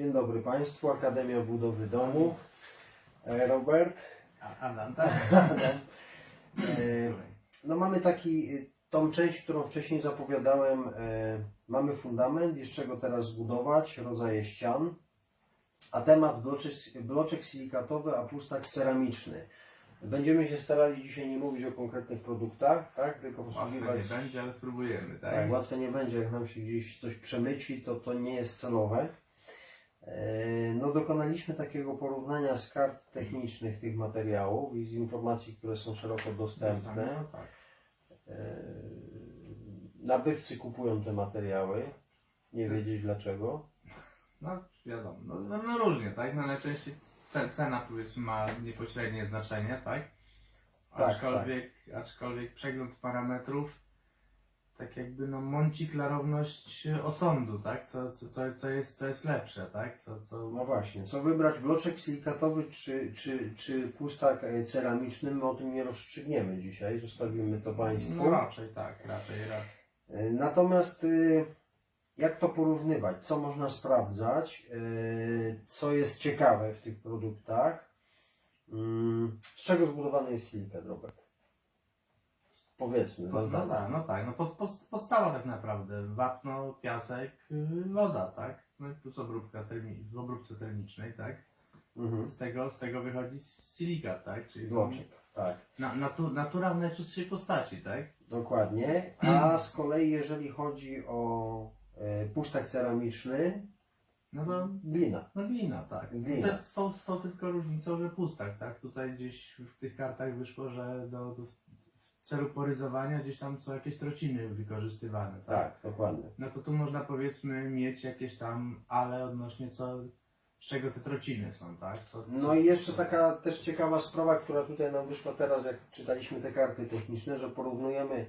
Dzień dobry Państwu, Akademia Budowy Domu. E, Robert. Adam, tak? E, No mamy taki, y, tą część, którą wcześniej zapowiadałem, e, mamy fundament, jeszcze go teraz zbudować, rodzaje ścian, a temat bloczek, bloczek silikatowy, a pustak ceramiczny. Będziemy się starali dzisiaj nie mówić o konkretnych produktach, tak? tylko posługiwać nie będzie, ale spróbujemy, tak? Tak, łatwe nie będzie, jak nam się gdzieś coś przemyci, to to nie jest celowe. E, No dokonaliśmy takiego porównania z kart technicznych tych materiałów i z informacji, które są szeroko dostępne. No, tak. E, Nabywcy kupują te materiały, nie wiedzieć dlaczego. no wiadomo, no, no, no różnie, tak? No najczęściej ce- cena powiedzmy ma niepośrednie znaczenie, tak? Tak, Aczkolwiek, aczkolwiek przegląd parametrów tak jakby no mąci klarowność osądu, tak? Co, co, co, co, jest, co jest lepsze, tak? Co, co... No właśnie, co wybrać, bloczek silikatowy czy, czy, czy pustak e, ceramiczny, my o tym nie rozstrzygniemy dzisiaj, zostawimy to Państwu. No raczej tak, raczej, raczej. E, Natomiast y, jak to porównywać? Co można sprawdzać? y, Co jest ciekawe w tych produktach? Mm, Z czego zbudowany jest silikat, Robert? Powiedzmy. No, no, tak, no tak, no pod, pod, podstawa tak naprawdę. Wapno, piasek, y, woda, tak? No i plus obróbka termi, w obróbce termicznej, tak? Mhm. Z tego, z tego wychodzi silikat, tak? Czyli Bloczek, tak. Na, natu, natura w najczystszej postaci, tak? Dokładnie. A z kolei jeżeli chodzi o e, pustak ceramiczny, No to glina. no glina, tak. Glina. Te- Z, tą, z tą tylko różnicą, że pustak, tak? Tutaj gdzieś w tych kartach wyszło, że do, do celu poryzowania gdzieś tam są jakieś trociny wykorzystywane, tak? Tak, dokładnie. No to tu można powiedzmy mieć jakieś tam ale odnośnie co, z czego te trociny są, tak? Co, No i jeszcze taka też ciekawa sprawa, która tutaj nam wyszła teraz, jak czytaliśmy te karty techniczne, że porównujemy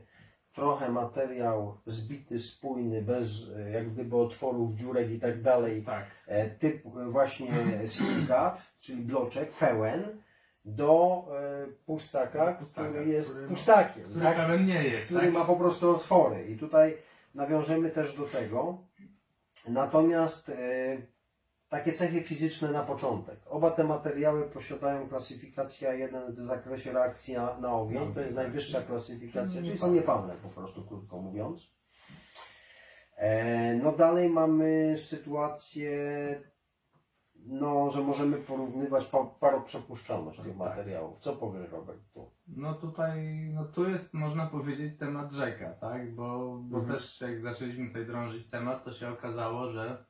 trochę materiał zbity, spójny, bez e, jak gdyby otworów, dziurek i tak dalej, Tak. e, typ e, właśnie silikat, czyli bloczek pełen, do e, pustaka, Pustaka, który jest który- pustakiem, Który tak? pełen nie jest, który tak? ma po prostu otwory. I tutaj nawiążemy też do tego. Natomiast e, takie cechy fizyczne na początek. Oba te materiały posiadają klasyfikację 1 w zakresie reakcji na, na ogień. To jest najwyższa klasyfikacja, czyli są niepalne po prostu, krótko mówiąc. E, no dalej mamy sytuację, no, że możemy porównywać pa, paroprzepuszczalność tych Tak. materiałów. Co powiesz Robert tu? No tutaj, no tu jest można powiedzieć temat rzeka, tak? Bo, bo Mhm. też jak zaczęliśmy tutaj drążyć temat, to się okazało, że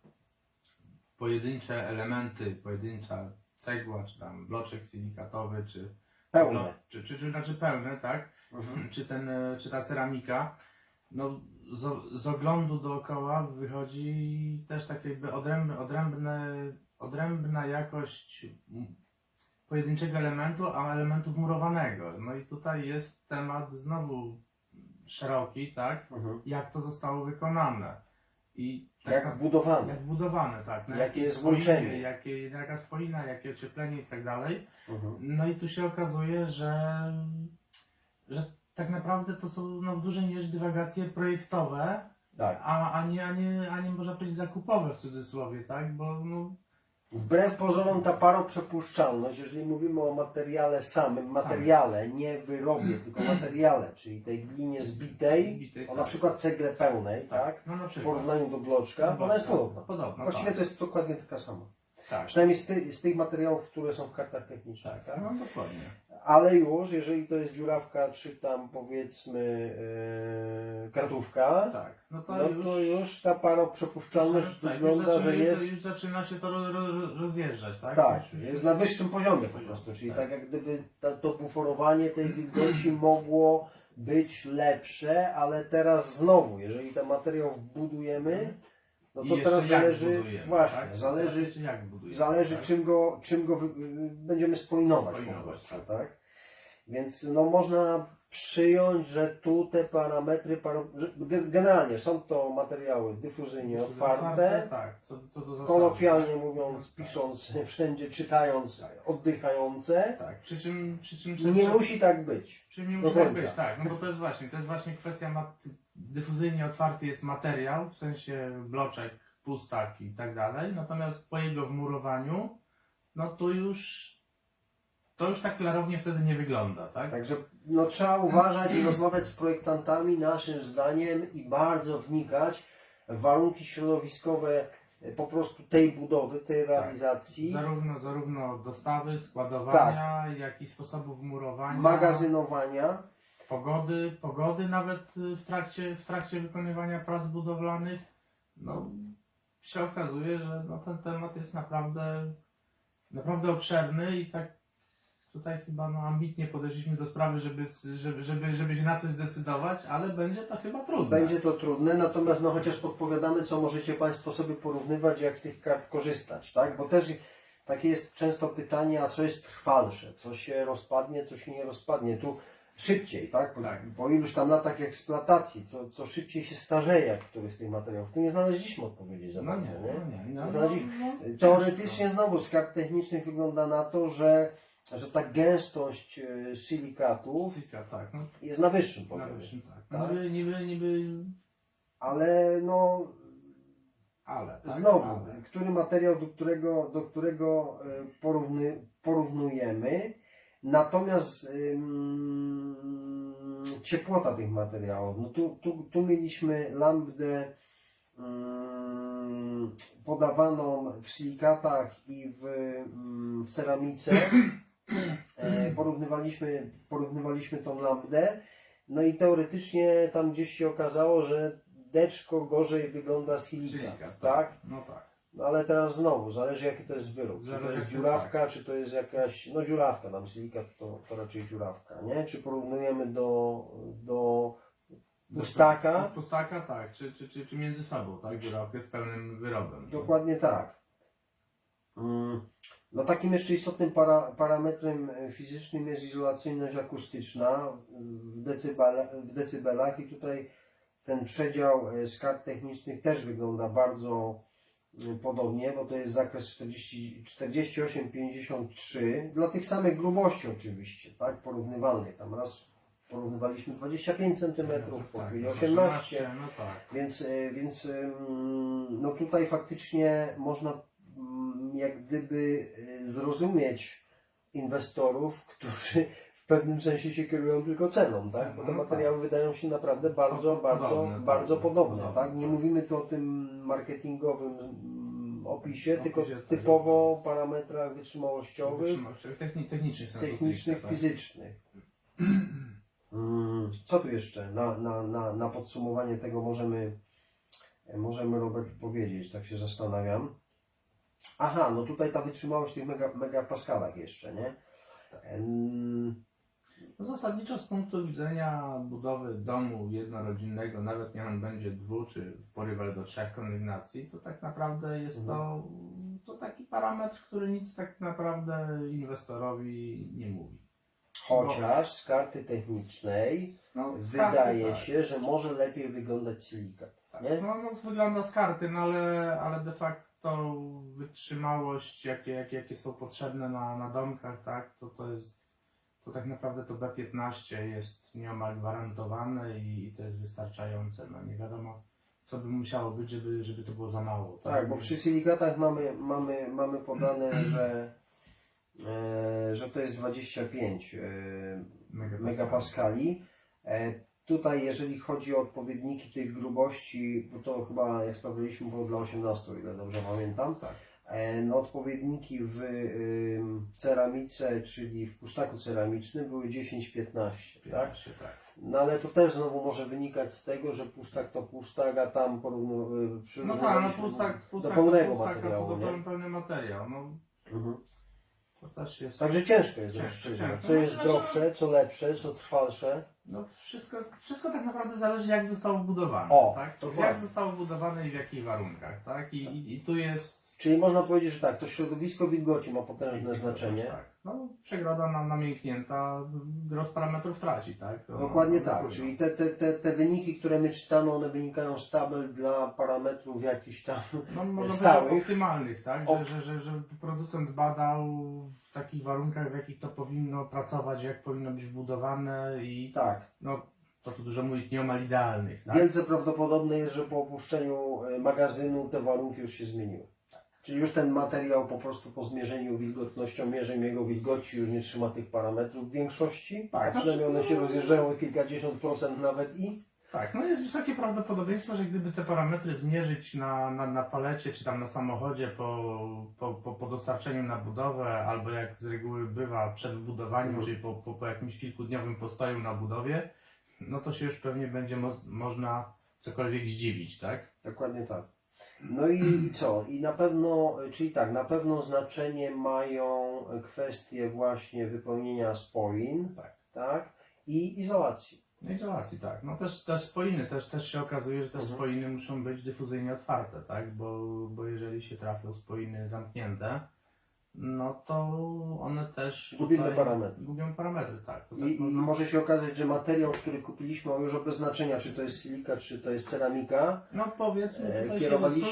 pojedyncze elementy, pojedyncza cegła, czy tam bloczek silikatowy, czy Pełne. blo- czy, czy, czy znaczy pełne, tak? Mhm. Czy, ten, czy ta ceramika, no z, z oglądu dookoła wychodzi też tak jakby odrębne, odrębne, odrębna jakość m, pojedynczego elementu, a elementu wmurowanego. No i tutaj jest temat znowu szeroki, tak? Mhm. Jak to zostało wykonane. I Jak wbudowane. jak budowane, tak. Jakie jest spoinie, włączenie. Jakie, jaka spoina, jakie ocieplenie i tak dalej. Mhm. No i tu się okazuje, że, że tak naprawdę to są no, w dużej mierze dywagacje projektowe, Tak. a, a, nie, a, nie, a nie można powiedzieć zakupowe w cudzysłowie, tak? Bo no, Wbrew pozorom ta paroprzepuszczalność, jeżeli mówimy o materiale samym, materiale, nie wyrobie, tylko materiale, czyli tej glinie zbitej, Zbitej, o na tak. przykład cegle pełnej, tak? no na W przykład. porównaniu do bloczka, ona jest podobna. Podobna, Właściwie tak. to jest dokładnie taka sama. tak. Przynajmniej z, ty, z tych materiałów, które są w kartach technicznych, Tak, tak? no dokładnie. Ale już, jeżeli to jest dziurawka, czy tam powiedzmy e, kartówka, Tak, no to no już... to już ta paroprzepuszczalność tak, wygląda, już że zaczyna, jest Już zaczyna się to ro, ro, rozjeżdżać, tak? Tak, Już- jest na wyższym poziomie po prostu, czyli Tak. tak jak gdyby ta, to buforowanie tej wilgoci mogło być lepsze, ale teraz znowu, jeżeli ten materiał wbudujemy, no I to jeszcze teraz jak zależy, budujemy, właśnie, tak? zależy, Jeszcze jak budujemy, zależy tak? czym go, czym go wy, będziemy spojnować po Spojnować, prostu, tak. tak? Więc no można przyjąć, że tu te parametry, że ge- generalnie są to materiały dyfuzyjnie otwarte, Tak, co, co do zasady. kolokwialnie mówiąc, Tak. pisząc, wszędzie czytając, oddychające. Tak, przy czym, przy czym Nie musi tak być. przy czym nie do musi tak końca. być, tak, no bo to jest właśnie, to jest właśnie kwestia mat- dyfuzyjnie otwarty jest materiał, w sensie bloczek pustak i tak dalej, natomiast po jego wmurowaniu, no to już to już tak klarownie wtedy nie wygląda, tak? Także no, trzeba uważać i rozmawiać z projektantami, naszym zdaniem, i bardzo wnikać w warunki środowiskowe e, po prostu tej budowy, tej realizacji, Zarówno, zarówno dostawy, składowania, jak i sposobów wmurowania, magazynowania. Pogody, pogody nawet y, w trakcie, w trakcie wykonywania prac budowlanych. No, się okazuje, że no, ten temat jest naprawdę, naprawdę obszerny i tak tutaj chyba no, ambitnie podeszliśmy do sprawy, żeby, żeby, żeby, żeby się na coś zdecydować, ale będzie to chyba trudne. Będzie to trudne, natomiast no chociaż podpowiadamy, co możecie Państwo sobie porównywać, jak z tych kart korzystać, tak? Bo też takie jest często pytanie, a co jest trwalsze? Co się rozpadnie, co się nie rozpadnie? Tu szybciej, tak? Po, Tak. po iluś tam latach eksploatacji, co, co szybciej się starzeje który z tych materiałów. Tu nie znaleźliśmy odpowiedzi za No bardzo, nie, nie? no nie. No, no, Znaleźli- no, Teoretycznie znowu z kart technicznych wygląda na to, że, że ta gęstość e, silikatów Fika, tak. No, jest na wyższym na poziomie. wyższym, tak. Tak? Niby, niby, niby, Ale no ale. Tak? Znowu, ale. który materiał, do którego, do którego e, porówny, porównujemy, natomiast ym, ciepłota tych materiałów, no tu, tu, tu mieliśmy lambdę ym, podawaną w silikatach i w, ym, w ceramice. E, porównywaliśmy, porównywaliśmy tą lambdę, no i teoretycznie tam gdzieś się okazało, że deczko gorzej wygląda silikat, Silikat, tak? No tak. No ale teraz znowu, zależy jaki to jest wyrób. Czy to jest dziurawka, czy to jest jakaś, no dziurawka, nam silikat to, to raczej dziurawka, nie? Czy porównujemy do, do pustaka? Do pustaka, tak. Czy, czy, czy, czy między sobą, tak? Dziurawkę z pełnym wyrobem. Dokładnie tak. Mm, No takim jeszcze istotnym para, parametrem e, fizycznym jest izolacyjność akustyczna w, w decybelach i tutaj ten przedział e, z kart technicznych też wygląda bardzo e, podobnie, bo to jest zakres 40 48-53 dla tych samych grubości oczywiście, tak, porównywalnych. Tam raz porównywaliśmy 25 cm, po tak, chwili no 18 No tak. więc, y, więc ym, no tutaj faktycznie można mm, jak gdyby y, zrozumieć inwestorów, którzy w pewnym sensie się kierują tylko ceną, tak? Bo te tak. materiały wydają się naprawdę bardzo, bardzo, podobne, tak. bardzo podobne, Podobne, tak? Nie tak. mówimy tu o tym marketingowym mm, opisie, tylko tak. typowo o parametrach wytrzymałościowych, Wytrzymałościowych, techni- technicznych technicznych, tak. fizycznych. Mm, Co tu jeszcze na, na, na, na podsumowanie tego możemy, możemy Robert powiedzieć, tak się zastanawiam. Aha, no tutaj ta wytrzymałość w tych mega, megapaskalach jeszcze, nie? Em, No zasadniczo z punktu widzenia budowy domu jednorodzinnego, nawet niech on będzie dwu czy w porywach do trzech kondygnacji, to tak naprawdę jest to, to taki parametr, który nic tak naprawdę inwestorowi nie mówi. Chociaż z karty technicznej No, z wydaje karty, tak. się, że może lepiej wyglądać silikat, Tak. nie? No, no wygląda z karty, no ale, ale de facto wytrzymałość, jakie, jakie, jakie są potrzebne na, na domkach, tak, to to jest, to tak naprawdę to B15 jest nieomal gwarantowane i, i to jest wystarczające, no nie wiadomo co by musiało być, żeby, żeby to było za mało. Tak, bo przy silikatach mamy, mamy, mamy podane, że, e, że to jest 25 e, Megapaskali. megapaskali. E, tutaj, jeżeli chodzi o odpowiedniki tych grubości, bo to chyba, jak sprawdziliśmy, było dla 18, o ile dobrze pamiętam. Tak. E, odpowiedniki w ceramice, czyli w pusztaku ceramicznym były 10-15, tak? 15, tak. No ale to też znowu może wynikać z tego, że pustak to pustak, a tam porównu, y, No tak, no pustak, do pustak pełnego pustak, materiału, to nie? pełny, pełny materiał, no Mhm. to też jest... Także ciężko jest Ciężko, rozstrzygnąć, ciężko. co jest Myślę, że- zdrowsze, co lepsze, co trwalsze. No wszystko, wszystko tak naprawdę zależy jak zostało wbudowane, O, tak? dokładnie. Jak zostało wbudowane i w jakich warunkach, tak? I, i, i tu jest... Czyli można powiedzieć, że tak, to środowisko wilgoci ma potężne znaczenie. Tak. No przegroda nam namięknięta, gros parametrów traci, tak? Ona- Dokładnie ona tak, czyli te, te, te, te wyniki, które my czytamy, one wynikają z tabel dla parametrów jakichś tam No można stałych. optymalnych, tak? Że, że, że, że producent badał w takich warunkach, w jakich to powinno pracować, jak powinno być wbudowane i Tak, no co tu dużo mówić, nieomal idealnych. Tak? Wielce prawdopodobne jest, że po opuszczeniu e, magazynu te warunki już się zmieniły. Czyli już ten materiał po prostu po zmierzeniu wilgotnościomierzem jego wilgoci już nie trzyma tych parametrów w większości. Tak, a przynajmniej one się rozjeżdżają o kilkadziesiąt procent nawet i. Tak, no jest wysokie prawdopodobieństwo, że gdyby te parametry zmierzyć na, na, na palecie czy tam na samochodzie po, po, po, po dostarczeniu na budowę, albo jak z reguły bywa przed wbudowaniem, Mhm. czyli po, po, po jakimś kilkudniowym postoju na budowie, no to się już pewnie będzie mo można cokolwiek zdziwić, tak? Dokładnie tak. No i, i co? I na pewno, czyli tak, na pewno znaczenie mają kwestie właśnie wypełnienia spoin, Tak. tak? I izolacji. No izolacji, tak. No też, też spoiny, też, też się okazuje, że te Mhm. spoiny muszą być dyfuzyjnie otwarte, tak? Bo, bo jeżeli się trafią spoiny zamknięte, no to one też Gubią tutaj parametry. Gubią parametry, tak. To I, tak I można- może się okazać, że materiał, który kupiliśmy, on już bez znaczenia, czy to jest silika, czy to jest ceramika, No powiedzmy, e, tutaj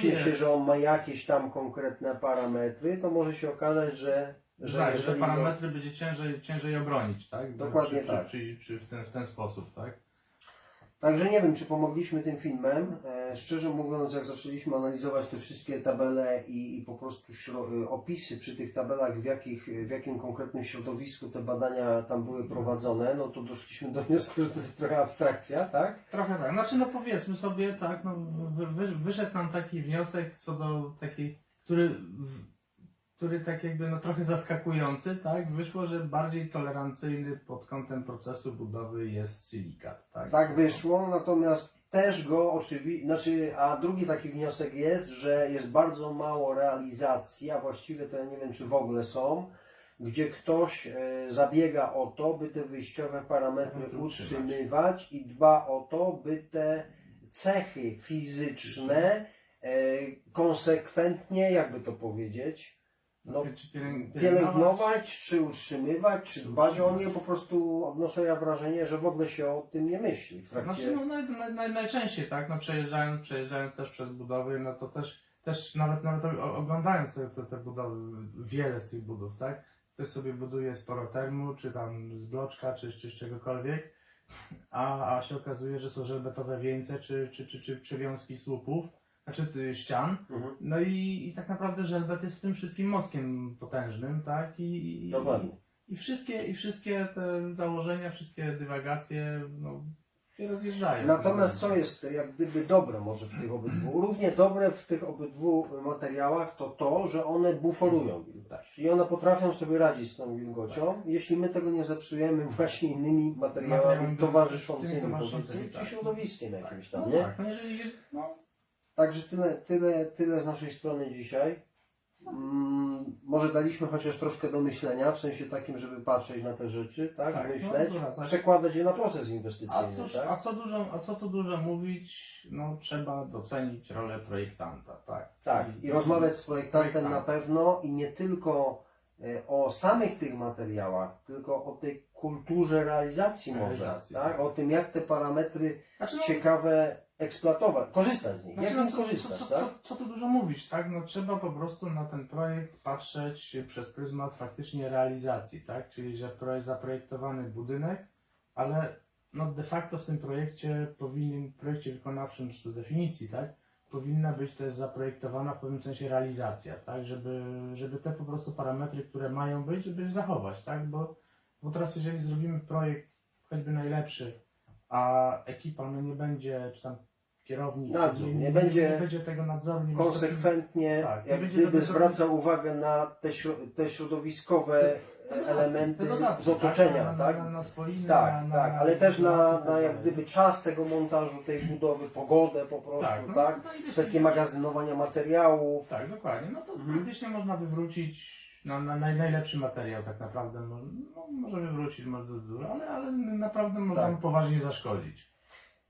się, że on ma jakieś tam konkretne parametry, to może się okazać, że, że tak, że jeżeli parametry będzie ciężej, ciężej obronić, tak? Dokładnie tak. Przy, przy, przy, w, ten, w ten sposób, tak? Także nie wiem, czy pomogliśmy tym filmem. E, szczerze mówiąc, jak zaczęliśmy analizować te wszystkie tabele i, i po prostu e, opisy przy tych tabelach, w, jakich, w jakim konkretnym środowisku te badania tam były prowadzone, no to doszliśmy do wniosku, że to jest trochę abstrakcja, tak? Trochę tak. Znaczy, no powiedzmy sobie, tak, no, wy, wy, wyszedł nam taki wniosek co do takiej, który, który tak jakby, no trochę zaskakujący, tak? Wyszło, że bardziej tolerancyjny pod kątem procesu budowy jest silikat, tak? Tak wyszło, natomiast też go oczywiście, znaczy, a drugi taki wniosek jest, że jest bardzo mało realizacji, a właściwie to ja nie wiem, czy w ogóle są, gdzie ktoś e, zabiega o to, by te wyjściowe parametry utrzymywać i dba o to, by te cechy fizyczne e, konsekwentnie, jakby to powiedzieć, no, Czy pielęg- pielęgnować, czy utrzymywać, czy dbać o nie, po prostu odnoszę ja wrażenie, że w ogóle się o tym nie myśli w trakcie... Znaczy, no, naj, naj, naj, najczęściej, tak, no przejeżdżając, przejeżdżając też przez budowy, no to też, też nawet, nawet o- oglądając te, te, te budowy, wiele z tych budów, tak, ktoś sobie buduje z porotermu, czy tam z bloczka, czy, czy z czegokolwiek, a, a się okazuje, że są żelbetowe wieńce, czy, czy, czy, czy przewiązki słupów, znaczy ty, ścian, Mhm. no i, i tak naprawdę żelbet jest w tym wszystkim mostkiem potężnym, tak, i, i, Dokładnie. i wszystkie, I wszystkie te założenia, wszystkie dywagacje no, się rozjeżdżają. Natomiast co jest jak gdyby dobre może w tych obydwu? Równie dobre w tych obydwu materiałach to to, że one buforują wilgoć. Czyli one potrafią sobie radzić z tą wilgocią, jeśli my tego nie zepsujemy właśnie innymi materiałami towarzyszącymi, powiedzmy, czy tak. środowiskiem jakimś tam, no nie? tak, no jeżeli, no, Także tyle, tyle, tyle z naszej strony dzisiaj. Mm, może daliśmy chociaż troszkę do myślenia, w sensie takim, żeby patrzeć na te rzeczy, tak, Tak, no, myśleć, dobra, tak. przekładać je na proces a, inwestycyjny, cóż, tak? a, co dużo, a co tu dużo mówić, no trzeba docenić rolę projektanta, tak. Tak, i rozmawiać z projektantem Projektant. na pewno i nie tylko e, o samych tych materiałach, tylko o tej kulturze realizacji może, Realizacji, tak? tak. O tym, jak te parametry Znaczy, no, ciekawe eksploatować, korzystać z nich, jak Znaczy, z no, nich co, korzystać, co, co, tak? co, co tu dużo mówić, tak? No, trzeba po prostu na ten projekt patrzeć przez pryzmat faktycznie realizacji, tak? Czyli, że pro- jest zaprojektowany budynek, ale no, de facto w tym projekcie powinien, projekcie wykonawczym, czy to definicji, tak? Powinna być też zaprojektowana w pewnym sensie realizacja, tak? Żeby, żeby te po prostu parametry, które mają być, żeby je zachować, tak? Bo, bo teraz jeżeli zrobimy projekt choćby najlepszy, a ekipa no nie będzie, czy tam kierownik, Nadzór, nie, będzie nie będzie tego nadzoru, nie będzie konsekwentnie, Tak, nie jak będzie gdyby zwraca uwagę na te, śro- te środowiskowe elementy te dodatki, z otoczenia, tak? tak? Na, na, na Tak, na, tak, na, ale też na, na tak jak gdyby czas tego montażu, tej budowy, pogodę po prostu, tak, no, tak? no i Kwestie magazynowania materiałów, Tak, dokładnie. No to Mhm. praktycznie można wywrócić na, na naj, najlepszy materiał tak naprawdę. No, no, może wywrócić, może dużo, ale, ale naprawdę można Tak. mu poważnie zaszkodzić.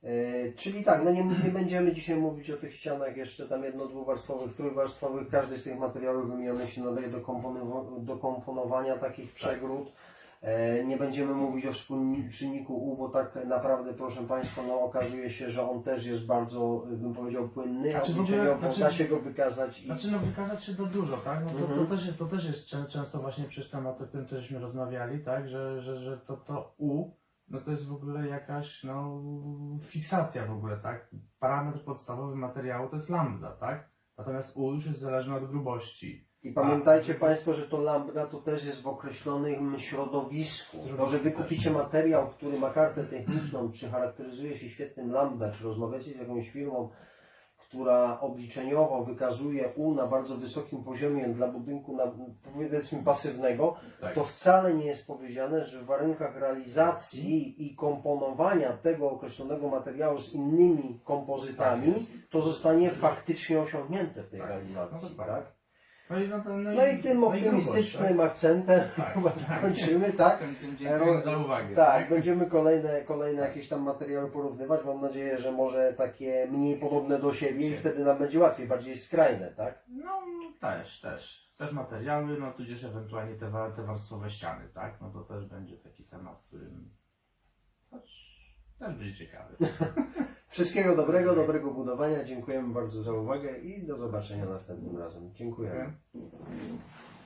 E, czyli tak, no nie, nie będziemy dzisiaj mówić o tych ścianach jeszcze tam jedno, dwuwarstwowych, trójwarstwowych. Każdy z tych materiałów wymienionych się nadaje do, do komponowania takich przegród. E, nie będziemy mówić o współczynniku U, bo tak naprawdę, proszę Państwa, no okazuje się, że on też jest bardzo, bym powiedział, płynny, Znaczy w ogóle- znaczy- da się go wykazać i Znaczy no wykazać się to dużo, tak? No to, Mhm. to, też jest, to też jest czę- często właśnie przecież temat, o którym też żeśmy rozmawiali, tak? Że, że, że to, to U no to jest w ogóle jakaś, no, fiksacja w ogóle, tak? Parametr podstawowy materiału to jest lambda, tak? Natomiast U już jest zależny od grubości. I pamiętajcie Państwo, że to lambda to też jest w określonym środowisku. To, że Wy kupicie materiał, który ma kartę techniczną, czy charakteryzuje się świetnym lambda, czy rozmawiacie z jakąś firmą, która obliczeniowo wykazuje U na bardzo wysokim poziomie dla budynku na, powiedzmy pasywnego, Tak. to wcale nie jest powiedziane, że w warunkach realizacji i komponowania tego określonego materiału z innymi kompozytami, Tak to zostanie faktycznie osiągnięte w tej Tak. realizacji. No to tak. Tak? No i, no, to, no, No i tym no i optymistycznym akcentem Tak. chyba skończymy, tak? Kończymy. Dziękuję za uwagę. Tak, będziemy kolejne, kolejne jakieś tam materiały porównywać. Mam nadzieję, że może takie mniej podobne do siebie i wtedy nam będzie łatwiej, bardziej skrajne, tak? No też, też. Też materiały, no tudzież ewentualnie te, wa- te warstwowe ściany, tak? No to też będzie taki temat, którym też będzie ciekawy. Wszystkiego dobrego, dobrego budowania. Dziękujemy bardzo za uwagę i do zobaczenia następnym razem. Dziękujemy. Dziękuję.